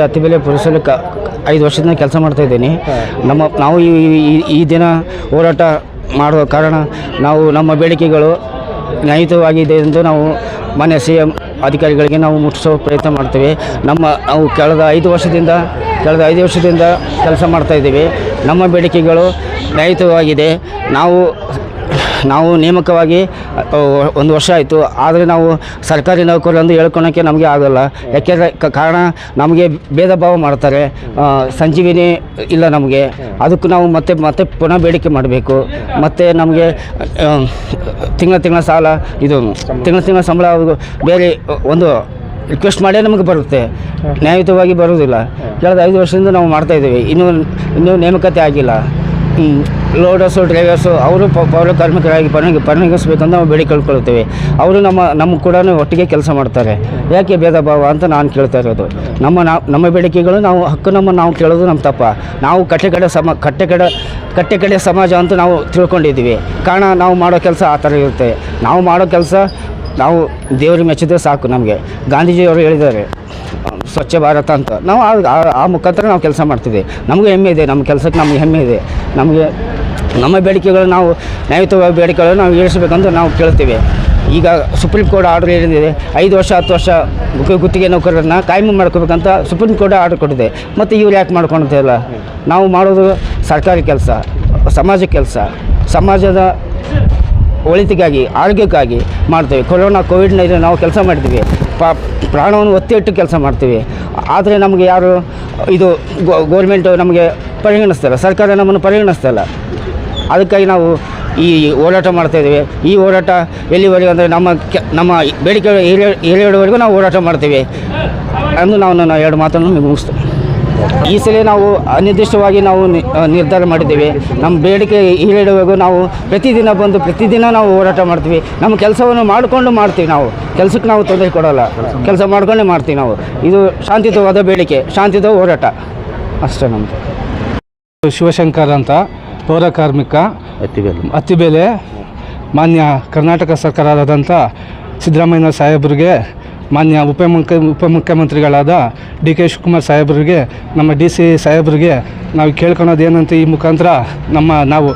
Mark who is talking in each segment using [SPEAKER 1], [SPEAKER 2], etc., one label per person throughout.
[SPEAKER 1] ಹತ್ತಿ ಬೆಲೆ ಪೊಲೀಸಲ್ಲಿ ಕ ಐದು ವರ್ಷದಿಂದ ಕೆಲಸ ಮಾಡ್ತಾ ಇದ್ದೀನಿ. ನಮ್ಮ ನಾವು ಈ ಈ- ದಿನ ಹೋರಾಟ ಮಾಡುವ ಕಾರಣ ನಾವು ನಮ್ಮ ಬೇಡಿಕೆಗಳು ನ್ಯಾಯಯುತವಾಗಿದೆ ಎಂದು ನಾವು ಮಾನ್ಯ ಸಿ ಎಂ ಅಧಿಕಾರಿಗಳಿಗೆ ನಾವು ಮುಟ್ಟಿಸೋ ಪ್ರಯತ್ನ ಮಾಡ್ತೇವೆ. ನಮ್ಮ ನಾವು ಕಳೆದ ಐದು ವರ್ಷದಿಂದ, ಕಳೆದ ಐದು ವರ್ಷದಿಂದ ಕೆಲಸ ಮಾಡ್ತಾ ಇದ್ದೀವಿ. ನಮ್ಮ ಬೇಡಿಕೆಗಳು ನ್ಯಾಯಯುತವಾಗಿದೆ ನಾವು ನಾವು ನೇಮಕವಾಗಿ ಒಂದು ವರ್ಷ ಆಯಿತು. ಆದರೆ ನಾವು ಸರ್ಕಾರಿ ನೌಕರರಂದು ಹೇಳ್ಕೊಳಕ್ಕೆ ನಮಗೆ ಆಗೋಲ್ಲ. ಯಾಕೆಂದರೆ ಕಾರಣ ನಮಗೆ ಭೇದ ಭಾವ ಮಾಡ್ತಾರೆ. ಸಂಜೀವಿನಿ ಇಲ್ಲ ನಮಗೆ. ಅದಕ್ಕೂ ನಾವು ಮತ್ತೆ ಮತ್ತೆ ಪುನಃ ಬೇಡಿಕೆ ಮಾಡಬೇಕು. ಮತ್ತು ನಮಗೆ ತಿಂಗಳ ತಿಂಗಳ ಸಾಲ, ಇದು ತಿಂಗಳ ತಿಂಗಳ ಸಂಬಳ ಬೇರೆ ಒಂದು ರಿಕ್ವೆಸ್ಟ್ ಮಾಡೇ ನಮಗೆ ಬರುತ್ತೆ. ನ್ಯಾಯಯುತವಾಗಿ ಬರೋದಿಲ್ಲ ಕಳೆದ ಐದು ವರ್ಷದಿಂದ ನಾವು ಮಾಡ್ತಾಯಿದ್ದೀವಿ ಇನ್ನೂ ಇನ್ನೂ ನೇಮಕತೆ ಆಗಿಲ್ಲ. ಲೋಡರ್ಸು ಡ್ರೈವರ್ಸು ಅವರು ಪೌರ ಕಾರ್ಮಿಕರಾಗಿ ಪರಿಣಿ ಪರಿಣಮಿಸಬೇಕಂತ ನಾವು ಬೇಡಿಕೊಳ್ಕೊಳ್ತೇವೆ ಅವರು ನಮ್ಮ ನಮ್ಮ ಕೂಡ ಒಟ್ಟಿಗೆ ಕೆಲಸ ಮಾಡ್ತಾರೆ. ಯಾಕೆ ಭೇದ ಭಾವ ಅಂತ ನಾನು ಕೇಳ್ತಾ ಇರೋದು. ನಮ್ಮ ನಮ್ಮ ಬೇಡಿಕೆಗಳು ನಾವು, ಹಕ್ಕು ನಮ್ಮ ನಾವು ಕೇಳೋದು ನಮ್ಮ ತಪ್ಪ. ನಾವು ಕಟ್ಟೆ ಕಡೆ ಸಮ ಕಟ್ಟೆ ಕಟ್ಟೆಕಡೆ ಕಟ್ಟೆ ಕಡೆ ಸಮಾಜ ಅಂತ ನಾವು ತಿಳ್ಕೊಂಡಿದ್ದೀವಿ. ಕಾರಣ ನಾವು ಮಾಡೋ ಕೆಲಸ ಆ ಥರ ಇರುತ್ತೆ. ನಾವು ಮಾಡೋ ಕೆಲಸ ನಾವು ದೇವ್ರಿಗೆ ಮೆಚ್ಚಿದ್ರೆ ಸಾಕು ನಮಗೆ. ಗಾಂಧೀಜಿಯವರು ಹೇಳಿದ್ದಾರೆ. ಸ್ವಚ್ಛ ಭಾರತ ಅಂತ. ನಾವು ಆ- ಮುಖಾಂತರ ನಾವು ಕೆಲಸ ಮಾಡ್ತೀವಿ ನಮಗೂ ಹೆಮ್ಮೆ ಇದೆ, ನಮ್ಮ ಕೆಲಸಕ್ಕೆ ನಮಗೆ ಹೆಮ್ಮೆ ಇದೆ. ನಮಗೆ, ನಮ್ಮ ಬೇಡಿಕೆಗಳು ನಾವು ನ್ಯಾಯಯುತವಾಗಿ ಬೇಡಿಕೆಗಳನ್ನು ನಾವು ಈಡೇರಿಸಬೇಕಂತ ನಾವು ಕೇಳ್ತೀವಿ. ಈಗ ಸುಪ್ರೀಂ ಕೋರ್ಟ್ ಆರ್ಡರ್ ಏನಿದೆ, ಐದು ವರ್ಷ, ಹತ್ತು ವರ್ಷ ಗುತ್ತಿಗೆ ನೌಕರರನ್ನ ಕಾಯಂ ಮಾಡ್ಕೋಬೇಕಂತ ಸುಪ್ರೀಂ ಕೋರ್ಟ್ ಆರ್ಡರ್ ಕೊಟ್ಟಿದೆ. ಮತ್ತು ಇವ್ರು ಯಾಕೆ ಮಾಡ್ಕೊಳ್ತಿಲ್ಲ ನಾವು ಮಾಡೋದು ಸರ್ಕಾರಿ ಕೆಲಸ, ಸಮಾಜ ಕೆಲಸ. ಸಮಾಜದ ಒಳಿತಿಗಾಗಿ, ಆರೋಗ್ಯಕ್ಕಾಗಿ ಮಾಡ್ತೇವೆ. ಕೊರೋನಾ, ಕೋವಿಡ್ ನೈನ್ಟೀನ್ ನಾವು ಕೆಲಸ ಮಾಡ್ತೀವಿ ಪಾ ಪ್ರಾಣವನ್ನು ಒತ್ತಿ ಇಟ್ಟು ಕೆಲಸ ಮಾಡ್ತೀವಿ. ಆದರೆ ನಮಗೆ ಯಾರು ಇದು ಗೋರ್ಮೆಂಟು ನಮಗೆ ಪರಿಗಣಿಸ್ತಿಲ್ಲ, ಸರ್ಕಾರ ನಮ್ಮನ್ನು ಪರಿಗಣಿಸ್ತಿಲ್ಲ. ಅದಕ್ಕಾಗಿ ನಾವು ಈ ಹೋರಾಟ ಮಾಡ್ತಾಯಿದ್ದೀವಿ ಈ ಹೋರಾಟ ಎಲ್ಲಿವರೆಗೂ ಅಂದರೆ ನಮ್ಮ ಕೆ ನಮ್ಮ ಬೇಡಿಕೆ ಈಡೇರುವವರೆಗೂ ನಾವು ಹೋರಾಟ ಮಾಡ್ತೀವಿ. ಅಂದು ನಾವು ನನ್ನ ಎರಡು ಮಾತನ್ನು ಮುಗಿಸ್ತೇನೆ. ಈ ಸಲ ನಾವು ಅನಿರ್ದಿಷ್ಟವಾಗಿ ನಾವು ನಿ- ನಿರ್ಧಾರ ಮಾಡಿದ್ದೀವಿ. ನಮ್ಮ ಬೇಡಿಕೆ ಈಡೇರುವಾಗೂ ನಾವು ಪ್ರತಿದಿನ ಬಂದು ಪ್ರತಿದಿನ ನಾವು ಹೋರಾಟ ಮಾಡ್ತೀವಿ. ನಮ್ಮ ಕೆಲಸವನ್ನು ಮಾಡಿಕೊಂಡು ಮಾಡ್ತೀವಿ ನಾವು. ಕೆಲಸಕ್ಕೆ ನಾವು ತೊಂದರೆ ಕೊಡೋಲ್ಲ. ಕೆಲಸ ಮಾಡ್ಕೊಂಡೇ ಮಾಡ್ತೀವಿ ನಾವು. ಇದು ಶಾಂತಿಯುತವಾದ ಬೇಡಿಕೆ ಶಾಂತಿಯುತ ಹೋರಾಟ. ಅಷ್ಟೇ ನಮ್ಮದು
[SPEAKER 2] ಶಿವಶಂಕರ್ ಅಂತ ಪೌರ ಕಾರ್ಮಿಕ. ಅತ್ತಿಬೇಲೆ ಮಾನ್ಯ ಕರ್ನಾಟಕ ಸರ್ಕಾರದಂಥ ಸಿದ್ದರಾಮಯ್ಯ ಸಾಹೇಬರಿಗೆ ಮಾನ್ಯ ಉಪಮುಖ್ಯ ಉಪಮುಖ್ಯಮಂತ್ರಿಗಳಾದ ಡಿ ಕೆ ಶಿವಕುಮಾರ್ ಸಾಹೇಬ್ರಿಗೆ, ನಮ್ಮ ಡಿ ಸಿ ಸಾಹೇಬ್ರಿಗೆ ನಾವು ಕೇಳ್ಕೊಳೋದು ಏನಂತ ಈ ಮುಖಾಂತರ ನಮ್ಮ ನಾವು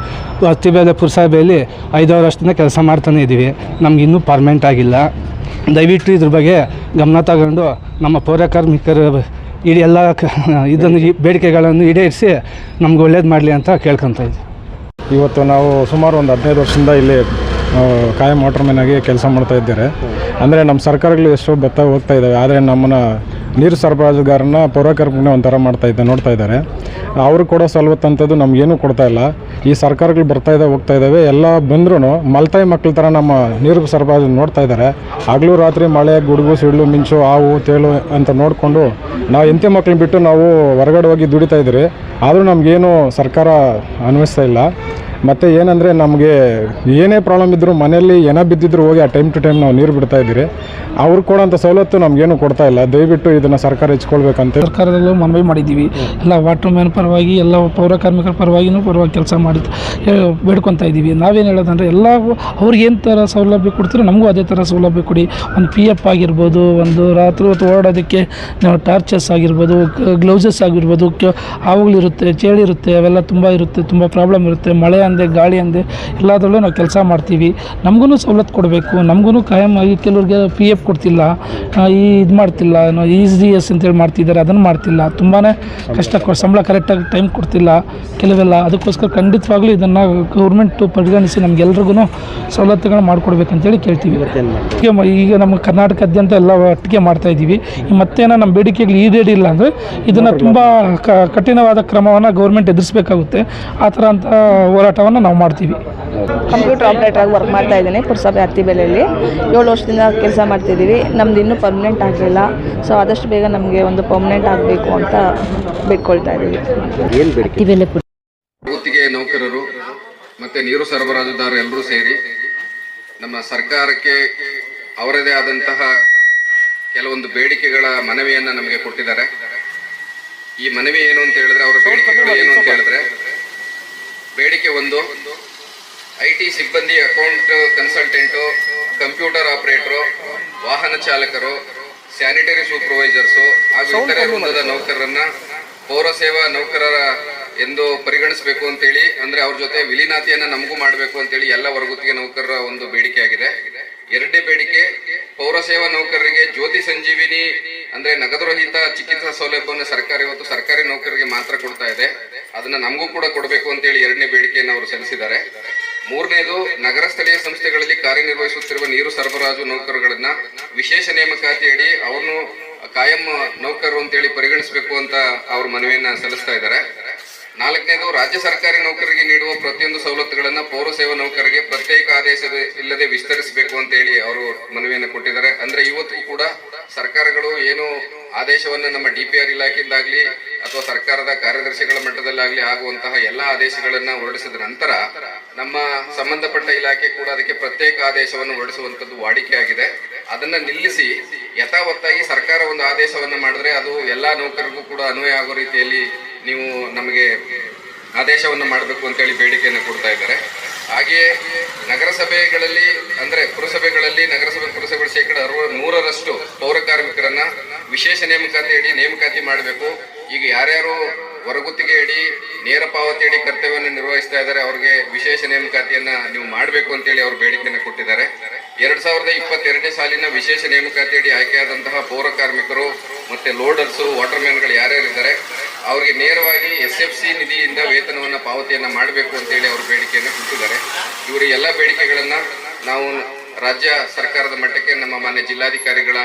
[SPEAKER 2] ಅತ್ತಿಬೇಲೆ ಪುರಸಭೆಯಲ್ಲಿ ಐದಾರು ವರ್ಷದಿಂದ ಕೆಲಸ ಮಾಡ್ತಾನೆ ಇದ್ದೀವಿ. ನಮ್ಗೆ ಇನ್ನೂ ಪರ್ಮನೆಂಟ್ ಆಗಿಲ್ಲ. ದಯವಿಟ್ಟು ಇದ್ರ ಬಗ್ಗೆ ಗಮನ ತಗೊಂಡು ನಮ್ಮ ಪೌರ ಕಾರ್ಮಿಕರ ಇಡೀ ಎಲ್ಲ ಇದನ್ನು ಬೇಡಿಕೆಗಳನ್ನು ಈಡೇರಿಸಿ ನಮ್ಗೆ ಒಳ್ಳೇದು ಮಾಡಲಿ ಅಂತ ಕೇಳ್ಕೊತ ಇದ್ದೀವಿ
[SPEAKER 3] ಇವತ್ತು ನಾವು ಸುಮಾರು ಒಂದು ಹದಿನೈದು ವರ್ಷದಿಂದ ಇಲ್ಲಿ ಕಾಯಂ ಮ್ಯಾನ್ ಆಗಿ ಕೆಲಸ ಮಾಡ್ತಾ ಇದ್ದಾರೆ. ಅಂದರೆ ನಮ್ಮ ಸರ್ಕಾರಗಳು ಎಷ್ಟೋ ಬತ್ತ ಹೋಗ್ತಾ ಇದ್ದಾವೆ ಆದರೆ ನಮ್ಮನ್ನ ನೀರು ಸರಬರಾಜುಗಾರನ ಪೌರಕರ್ಮನೇ ಒಂಥರ ಮಾಡ್ತಾ ಇದ್ದ, ನೋಡ್ತಾ ಇದ್ದಾರೆ. ಅವರು ಕೊಡೋ ಸವಲತ್ತಂಥದ್ದು ನಮಗೇನು ಕೊಡ್ತಾ ಇಲ್ಲ. ಈ ಸರ್ಕಾರಗಳು ಬರ್ತಾ ಇದ್ದಾವೆ ಹೋಗ್ತಾ ಇದ್ದಾವೆ ಎಲ್ಲ ಬಂದ್ರೂ ಮಲ್ತಾಯಿ ಮಕ್ಳ ಥರ ನಮ್ಮ ನೀರು ಸರಬರಾಜು ನೋಡ್ತಾ ಇದ್ದಾರೆ. ಹಗಲು ರಾತ್ರಿ ಮಳೆ, ಗುಡುಗು, ಸಿಡ್ಲು, ಮಿಂಚು, ಹಾವು, ತೇಳು ಅಂತ ನೋಡಿಕೊಂಡು ನಾವು ಎಂತೆ ಮಕ್ಕಳನ್ನ ಬಿಟ್ಟು ನಾವು ಹೊರಗಡೆ ಹೋಗಿ ದುಡಿತಾ ಇದ್ದೀರಿ. ಆದರೂ ನಮಗೇನು ಸರ್ಕಾರ ಅನ್ವಯಿಸ್ತಾ ಇಲ್ಲ. ಮತ್ತು ಏನಂದರೆ ನಮಗೆ ಏನೇ ಪ್ರಾಬ್ಲಮ್ ಇದ್ದರೂ ಮನೆಯಲ್ಲಿ ಏನೋ ಬಿದ್ದಿದ್ರು ಹೋಗಿ ಆ ಟೈಮ್ ಟು ಟೈಮ್ ನಾವು ನೀರು ಬಿಡ್ತಾ ಇದ್ದೀರಿ. ಅವ್ರು ಕೊಡೋಂಥ ಸವಲತ್ತು ನಮಗೇನು ಕೊಡ್ತಾ ಇಲ್ಲ. ದಯವಿಟ್ಟು ಇದನ್ನು ಸರ್ಕಾರ ಹೆಚ್ಕೊಳ್ಬೇಕಂತ
[SPEAKER 4] ಸರ್ಕಾರದಲ್ಲೂ ಮನವಿ ಮಾಡಿದ್ದೀವಿ. ಎಲ್ಲ ವಾಟರ್ ಮ್ಯಾನ್ ಪರವಾಗಿ, ಎಲ್ಲ ಪೌರ ಕಾರ್ಮಿಕರ ಪರವಾಗಿನೂ ಪರವಾಗಿ ಕೆಲಸ ಮಾಡಿ ಬೇಡ್ಕೊತಾ ಇದ್ದೀವಿ. ನಾವೇನು ಹೇಳೋದಂದ್ರೆ ಎಲ್ಲ ಅವ್ರಿಗೆ ಏನು ಥರ ಸೌಲಭ್ಯ ಕೊಡ್ತೀರೋ ನಮಗೂ ಅದೇ ಥರ ಸೌಲಭ್ಯ ಕೊಡಿ. ಒಂದು ಪಿ ಎಫ್ ಆಗಿರ್ಬೋದು, ಒಂದು ರಾತ್ರಿ ಹೊತ್ತು ಓಡೋದಕ್ಕೆ ಟಾರ್ಚಸ್ ಆಗಿರ್ಬೋದು ಗ್ಲೌಸಸ್ ಆಗಿರ್ಬೋದು ಆವಾಗಲಿರುತ್ತೆ ಚೇಳಿರುತ್ತೆ ಅವೆಲ್ಲ ತುಂಬ ಇರುತ್ತೆ, ತುಂಬ ಪ್ರಾಬ್ಲಮ್ ಇರುತ್ತೆ. ಮಳೆ ಅಂದೆ, ಗಾಳಿ ಅಂದೆ, ಎಲ್ಲದರಲ್ಲೂ ನಾವು ಕೆಲಸ ಮಾಡ್ತೀವಿ. ನಮಗೂ ಸವಲತ್ತು ಕೊಡಬೇಕು. ನಮಗೂ ಕಾಯಂ ಆಗಿ ಕೆಲವ್ರಿಗೆ ಪಿ ಎಫ್ ಕೊಡ್ತಿಲ್ಲ. ಈ ಇದು ಮಾಡ್ತಿಲ್ಲ, ಏನೋ ಇ ಜಿ ಎಸ್ ಅಂತೇಳಿ ಮಾಡ್ತಿದ್ದಾರೆ, ಅದನ್ನು ಮಾಡ್ತಿಲ್ಲ. ತುಂಬಾ ಕಷ್ಟ ಕೊ ಸಂಬಳ ಕರೆಕ್ಟಾಗಿ ಟೈಮ್ ಕೊಡ್ತಿಲ್ಲ. ಕೆಲವೆಲ್ಲ ಅದಕ್ಕೋಸ್ಕರ ಖಂಡಿತವಾಗ್ಲೂ ಇದನ್ನು ಗೌರ್ಮೆಂಟು ಪರಿಗಣಿಸಿ ನಮಗೆಲ್ರಿಗೂ ಸವಲತ್ತುಗಳನ್ನ ಮಾಡಿಕೊಡ್ಬೇಕಂತೇಳಿ ಕೇಳ್ತೀವಿ. ಈಗ ನಮ್ಮ ಕರ್ನಾಟಕದಾದ್ಯಂತ ಎಲ್ಲ ಒಟ್ಟಿಗೆ ಮಾಡ್ತಾ ಇದ್ದೀವಿ ಈ ಮತ್ತೇನೋ ನಮ್ಮ ಬೇಡಿಕೆಗಳು ಈಡೇರಿಲ್ಲ ಅಂದರೆ ಇದನ್ನು ತುಂಬ ಕಠಿಣವಾದ ಕ್ರಮವನ್ನು ಗೌರ್ಮೆಂಟ್ ಎದುರಿಸಬೇಕಾಗುತ್ತೆ. ಆ ಥರ ಅಂತ ಹೋರಾಟವನ್ನು ನಾವು ಮಾಡ್ತೀವಿ.
[SPEAKER 5] ಕಂಪ್ಯೂಟರ್ ಆಪ್ರೇಟರ್ ಆಗಿ ವರ್ಕ್ ಮಾಡ್ತಾ ಇದ್ದೀನಿ ಪುರಸಭೆ ಹತ್ತಿಬೆಲೆಯಲ್ಲಿ ಏಳು ವರ್ಷದಿಂದ ಕೆಲಸ ಮಾಡ್ತಿದ್ದೀವಿ. ನಮ್ದು ಇನ್ನೂ ಪರ್ಮನೆಂಟ್ ಆಗಲಿಲ್ಲ. ಸೊ ಆದಷ್ಟು ಬೇಗ ನಮಗೆ ಒಂದು ಪರ್ಮನೆಂಟ್ ಆಗಬೇಕು ಅಂತ ಬಿಟ್ಕೊಳ್ತಾ ಇದ್ದೀವಿ.
[SPEAKER 6] ಗುತ್ತಿಗೆ ನೌಕರರು ಮತ್ತೆ ನೀರು ಸರಬರಾಜುದಾರ ಎಲ್ಲರೂ ಸೇರಿ ನಮ್ಮ ಸರ್ಕಾರಕ್ಕೆ ಅವರದೇ ಆದಂತಹ ಕೆಲವೊಂದು ಬೇಡಿಕೆಗಳ ಮನವಿಯನ್ನು ನಮಗೆ ಕೊಟ್ಟಿದ್ದಾರೆ. ಈ ಮನವಿ ಏನು ಅಂತ ಹೇಳಿದ್ರೆ ಅವರ ಬೇಡಿಕೆಗಳು ಏನು ಅಂತ ಹೇಳಿದ್ರೆ ಬೇಡಿಕೆ ಒಂದು. ಐ ಟಿ ಸಿಬ್ಬಂದಿ ಅಕೌಂಟ್ ಕನ್ಸಲ್ಟೆಂಟು ಕಂಪ್ಯೂಟರ್ ಆಪರೇಟರು ವಾಹನ ಚಾಲಕರು ಸ್ಯಾನಿಟರಿ ಸೂಪರ್ವೈಸರ್ಸು ಹಾಗೂ ಇತರೆ ವೃಂದದ ನೌಕರರನ್ನ ಪೌರ ಸೇವಾ ನೌಕರರ ಎಂದು ಪರಿಗಣಿಸಬೇಕು ಅಂತೇಳಿ ಅಂದ್ರೆ ಅವ್ರ ಜೊತೆ ವಿಲೀನಾತಿಯನ್ನ ನಮಗೂ ಮಾಡಬೇಕು ಅಂತೇಳಿ ಎಲ್ಲ ವರ್ಗುತ್ತಿಗೆ ನೌಕರರ ಒಂದು ಬೇಡಿಕೆ ಆಗಿದೆ. ಎರಡನೇ ಬೇಡಿಕೆ ಪೌರ ಸೇವಾ ನೌಕರರಿಗೆ ಜ್ಯೋತಿ ಸಂಜೀವಿನಿ ಅಂದ್ರೆ ನಗದುರಹಿತ ಚಿಕಿತ್ಸಾ ಸೌಲಭ್ಯವನ್ನು ಸರ್ಕಾರ ಇವತ್ತು ಸರ್ಕಾರಿ ನೌಕರರಿಗೆ ಮಾತ್ರ ಕೊಡ್ತಾ ಇದೆ. ಅದನ್ನ ನಮಗೂ ಕೂಡ ಕೊಡಬೇಕು ಅಂತೇಳಿ ಎರಡನೇ ಬೇಡಿಕೆಯನ್ನು ಅವರು ಸಲ್ಲಿಸಿದ್ದಾರೆ. ಮೂರನೇದು ನಗರ ಸ್ಥಳೀಯ ಸಂಸ್ಥೆಗಳಲ್ಲಿ ಕಾರ್ಯನಿರ್ವಹಿಸುತ್ತಿರುವ ನೀರು ಸರಬರಾಜು ನೌಕರುಗಳನ್ನ ವಿಶೇಷ ನೇಮಕಾತಿಯಡಿ ಅವರನ್ನು ಕಾಯಂ ನೌಕರು ಅಂತೇಳಿ ಪರಿಗಣಿಸಬೇಕು ಅಂತ ಅವರು ಮನವಿಯನ್ನ ಸಲ್ಲಿಸ್ತಾ ಇದ್ದಾರೆ. ನಾಲ್ಕನೇದು, ರಾಜ್ಯ ಸರ್ಕಾರಿ ನೌಕರರಿಗೆ ನೀಡುವ ಪ್ರತಿಯೊಂದು ಸವಲತ್ತುಗಳನ್ನು ಪೌರ ಸೇವಾ ನೌಕರರಿಗೆ ಪ್ರತ್ಯೇಕ ಆದೇಶದ ಇಲ್ಲದೆ ವಿಸ್ತರಿಸಬೇಕು ಅಂತ ಹೇಳಿ ಅವರು ಮನವಿಯನ್ನು ಕೊಟ್ಟಿದ್ದಾರೆ. ಅಂದ್ರೆ ಇವತ್ತು ಕೂಡ ಸರ್ಕಾರಗಳು ಏನು ಆದೇಶವನ್ನು ನಮ್ಮ ಡಿ ಪಿ ಆರ್ ಇಲಾಖೆಯಿಂದಾಗ್ಲಿ ಅಥವಾ ಸರ್ಕಾರದ ಕಾರ್ಯದರ್ಶಿಗಳ ಮಟ್ಟದಲ್ಲಾಗ್ಲಿ ಆಗುವಂತಹ ಎಲ್ಲ ಆದೇಶಗಳನ್ನು ಹೊರಡಿಸಿದ ನಂತರ ನಮ್ಮ ಸಂಬಂಧಪಟ್ಟ ಇಲಾಖೆ ಕೂಡ ಅದಕ್ಕೆ ಪ್ರತ್ಯೇಕ ಆದೇಶವನ್ನು ಹೊರಡಿಸುವಂತದ್ದು ವಾಡಿಕೆ ಆಗಿದೆ. ಅದನ್ನ ನಿಲ್ಲಿಸಿ ಯಥಾವತ್ತಾಗಿ ಸರ್ಕಾರ ಒಂದು ಆದೇಶವನ್ನು ಮಾಡಿದ್ರೆ ಅದು ಎಲ್ಲಾ ನೌಕರರಿಗೂ ಕೂಡ ಅನ್ವಯ ಆಗೋ ರೀತಿಯಲ್ಲಿ ನೀವು ನಮಗೆ ಆದೇಶವನ್ನು ಮಾಡಬೇಕು ಅಂತೇಳಿ ಬೇಡಿಕೆಯನ್ನು ಕೊಡ್ತಾ ಇದ್ದಾರೆ. ಹಾಗೆಯೇ ನಗರಸಭೆಗಳಲ್ಲಿ, ಅಂದರೆ ಪುರಸಭೆಗಳಲ್ಲಿ, ನಗರಸಭೆ ಪುರಸಭೆಗಳ ಶೇಕಡ ಅರವ ನೂರರಷ್ಟು ಪೌರ ಕಾರ್ಮಿಕರನ್ನು ವಿಶೇಷ ನೇಮಕಾತಿ ಅಡಿ ನೇಮಕಾತಿ ಮಾಡಬೇಕು. ಈಗ ಯಾರ್ಯಾರು ಹೊರಗುತ್ತಿಗೆ ಅಡಿ, ನೇರ ಪಾವತಿ ಅಡಿ ಕರ್ತವ್ಯವನ್ನು ನಿರ್ವಹಿಸ್ತಾ ಇದ್ದಾರೆ, ಅವ್ರಿಗೆ ವಿಶೇಷ ನೇಮಕಾತಿಯನ್ನ ನೀವು ಮಾಡಬೇಕು ಅಂತೇಳಿ ಅವರು ಬೇಡಿಕೆಯನ್ನು ಕೊಟ್ಟಿದ್ದಾರೆ. ಎರಡ್ ಸಾವಿರದ ಇಪ್ಪತ್ತೆರಡನೇ ಸಾಲಿನ ವಿಶೇಷ ನೇಮಕಾತಿ ಅಡಿ ಆಯ್ಕೆಯಾದಂತಹ ಪೌರ ಕಾರ್ಮಿಕರು ಮತ್ತೆ ಲೋಡರ್ಸು ವಾಟರ್ಮ್ಯಾನ್ಗಳು ಯಾರ್ಯಾರಿದ್ದಾರೆ, ಅವರಿಗೆ ನೇರವಾಗಿ ಎಸ್ ಎಫ್ ಸಿ ನಿಧಿಯಿಂದ ವೇತನವನ್ನು ಪಾವತಿಯನ್ನ ಮಾಡಬೇಕು ಅಂತೇಳಿ ಅವರು ಬೇಡಿಕೆಯನ್ನು ಕೊಟ್ಟಿದ್ದಾರೆ. ಇವರ ಎಲ್ಲ ಬೇಡಿಕೆಗಳನ್ನು ನಾವು ರಾಜ್ಯ ಸರ್ಕಾರದ ಮಟ್ಟಕ್ಕೆ ನಮ್ಮ ಮಾನ್ಯ ಜಿಲ್ಲಾಧಿಕಾರಿಗಳ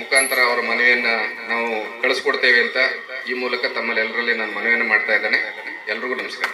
[SPEAKER 6] ಮುಖಾಂತರ ಅವರ ಮನವಿಯನ್ನ ನಾವು ಕಳಿಸ್ಕೊಡ್ತೇವೆ ಅಂತ ಈ ಮೂಲಕ ತಮ್ಮಲ್ಲಿ ಎಲ್ಲರಲ್ಲಿ ನಾನು ಮನವಿಯನ್ನು ಮಾಡ್ತಾ ಇದ್ದೇನೆ. ಎಲ್ರಿಗೂ ನಮಸ್ಕಾರ.